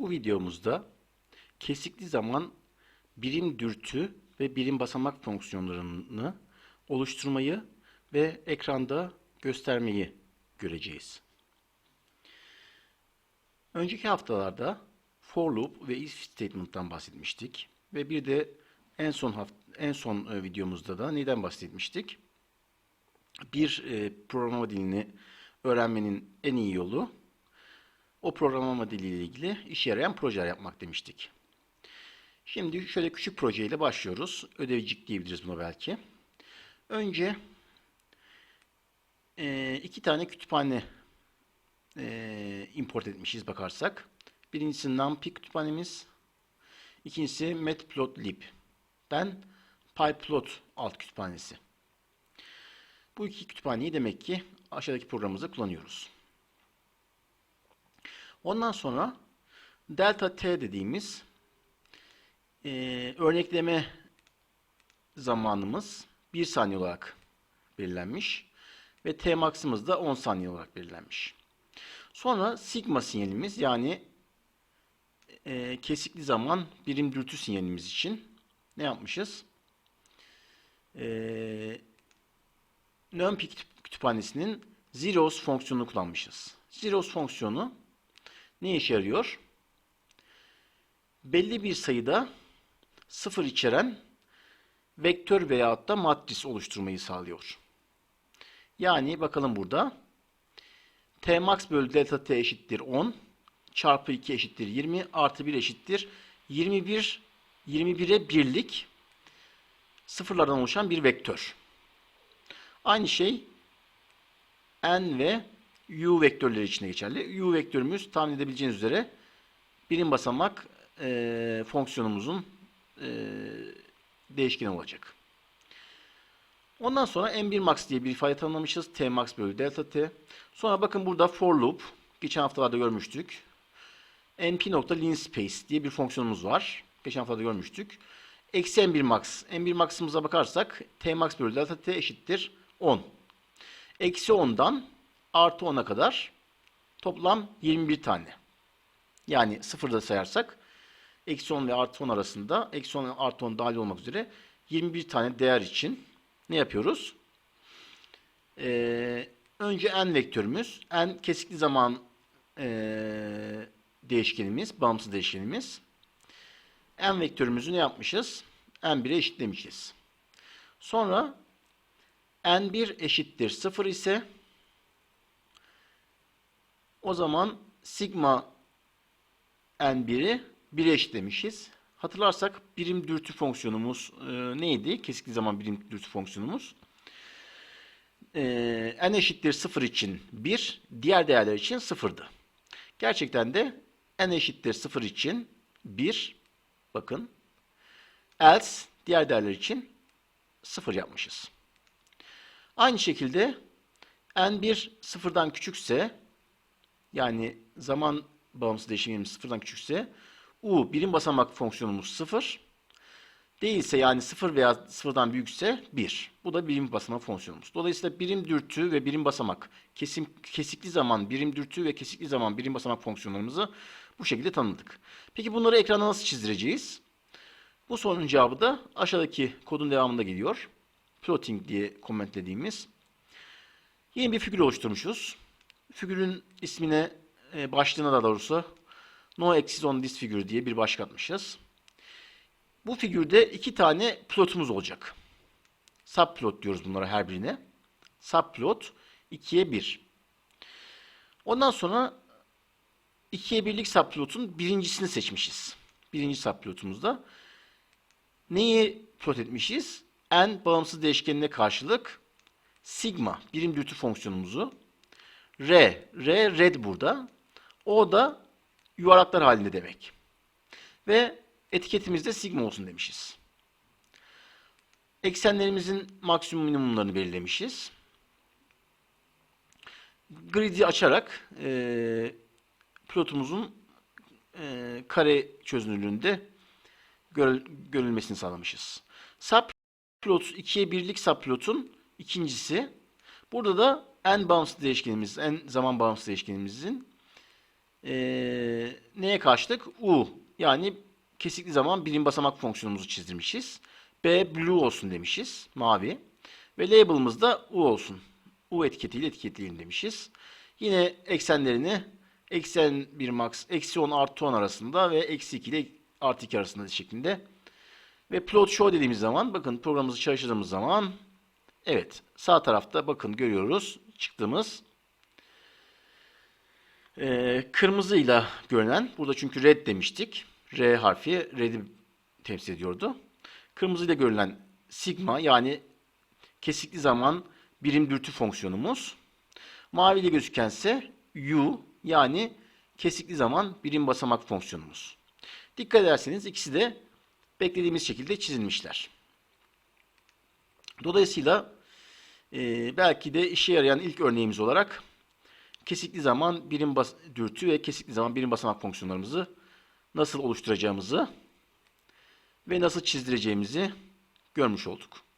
Bu videomuzda kesikli zaman birim dürtü ve birim basamak fonksiyonlarını oluşturmayı ve ekranda göstermeyi göreceğiz. Önceki haftalarda for loop ve if statement'tan bahsetmiştik ve bir de en son haft en son e, videomuzda da neden bahsetmiştik? Bir e, programlama dilini öğrenmenin en iyi yolu o programlama diliyle ilgili işe yarayan projeler yapmak demiştik. Şimdi şöyle küçük projeyle başlıyoruz. Ödevcik diyebiliriz buna belki. Önce e, iki tane kütüphane e, import etmişiz bakarsak. Birincisi NumPy kütüphanemiz. İkincisi Matplotlib. Ben PyPlot alt kütüphanesi. Bu iki kütüphaneyi demek ki aşağıdaki programımızda kullanıyoruz. Ondan sonra delta t dediğimiz e, örnekleme zamanımız 1 saniye olarak belirlenmiş ve t maksimumuz da 10 saniye olarak belirlenmiş. Sonra sigma sinyalimiz yani e, kesikli zaman birim dürtü sinyalimiz için ne yapmışız? E, NumPy kütüphanesinin zeros fonksiyonunu kullanmışız. Zeros fonksiyonu ne işe yarıyor? Belli bir sayıda sıfır içeren vektör veyahut da matris oluşturmayı sağlıyor. Yani bakalım burada t max bölü delta t eşittir 10 çarpı 2 eşittir 20 artı 1 eşittir 21 21'e birlik sıfırlardan oluşan bir vektör. Aynı şey n ve u vektörleri için de geçerli. u vektörümüz tahmin edebileceğiniz üzere birim basamak e, fonksiyonumuzun e, değişkeni olacak. Ondan sonra n1 max diye bir ifade tanımlamışız. t max bölü delta t. Sonra bakın burada for loop. Geçen haftalarda görmüştük. np nokta linspace diye bir fonksiyonumuz var. Geçen haftalarda görmüştük. Eksi n1 max. n1 max'ımıza bakarsak t max bölü delta t eşittir 10. Eksi 10'dan artı 10'a kadar toplam 21 tane. Yani sıfırda sayarsak eksi 10 ve artı 10 arasında eksi 10 ve artı 10 dahil olmak üzere 21 tane değer için ne yapıyoruz? Ee, önce n vektörümüz. n kesikli zaman ee, değişkenimiz, bağımsız değişkenimiz. n vektörümüzü ne yapmışız? n1'e eşitlemişiz. Sonra n1 eşittir 0 ise o zaman sigma n1'i 1'e eşitlemişiz. Hatırlarsak birim dürtü fonksiyonumuz e, neydi? Kesikli zaman birim dürtü fonksiyonumuz. E, n eşittir 0 için 1, diğer değerler için 0'dı. Gerçekten de n eşittir 0 için 1, bakın, else diğer değerler için 0 yapmışız. Aynı şekilde n1 sıfırdan küçükse yani zaman bağımsız değişimimiz sıfırdan küçükse u birim basamak fonksiyonumuz sıfır değilse yani sıfır veya sıfırdan büyükse 1. Bu da birim basamak fonksiyonumuz. Dolayısıyla birim dürtü ve birim basamak kesim, kesikli zaman birim dürtü ve kesikli zaman birim basamak fonksiyonlarımızı bu şekilde tanımladık. Peki bunları ekrana nasıl çizdireceğiz? Bu sorunun cevabı da aşağıdaki kodun devamında geliyor. Plotting diye komentlediğimiz. Yeni bir figür oluşturmuşuz. Figürün ismine, e, başlığına da doğrusu no axis on this diye bir başlık atmışız. Bu figürde iki tane plotumuz olacak. Subplot diyoruz bunlara her birine. Subplot 2'ye 1. Ondan sonra 2'ye 1'lik subplotun birincisini seçmişiz. Birinci subplotumuzda. Neyi plot etmişiz? n bağımsız değişkenine karşılık sigma birim dürtü fonksiyonumuzu r, r red burada. O da yuvarlaklar halinde demek. Ve etiketimizde sigma olsun demişiz. Eksenlerimizin maksimum minimumlarını belirlemişiz. Grid'i açarak e, plotumuzun e, kare çözünürlüğünde görül, görülmesini sağlamışız. Subplot 2'ye birlik subplotun ikincisi. Burada da n bağımsız değişkenimiz, n zaman bağımsız değişkenimizin Ee, neye karşılık? U. Yani kesikli zaman birim basamak fonksiyonumuzu çizdirmişiz. B blue olsun demişiz. Mavi. Ve label'ımız da U olsun. U etiketiyle etiketleyelim demişiz. Yine eksenlerini eksen 1 max, eksi 10 artı 10 arasında ve eksi 2 ile artı 2 arasında şeklinde. Ve plot show dediğimiz zaman bakın programımızı çalıştırdığımız zaman evet sağ tarafta bakın görüyoruz çıktığımız ee, kırmızıyla görünen, burada çünkü red demiştik. R harfi red'i temsil ediyordu. Kırmızıyla görülen sigma yani kesikli zaman birim dürtü fonksiyonumuz. Maviyle gözükense u yani kesikli zaman birim basamak fonksiyonumuz. Dikkat ederseniz ikisi de beklediğimiz şekilde çizilmişler. Dolayısıyla e, belki de işe yarayan ilk örneğimiz olarak kesikli zaman birim bas dürtü ve kesikli zaman birim basamak fonksiyonlarımızı nasıl oluşturacağımızı ve nasıl çizdireceğimizi görmüş olduk.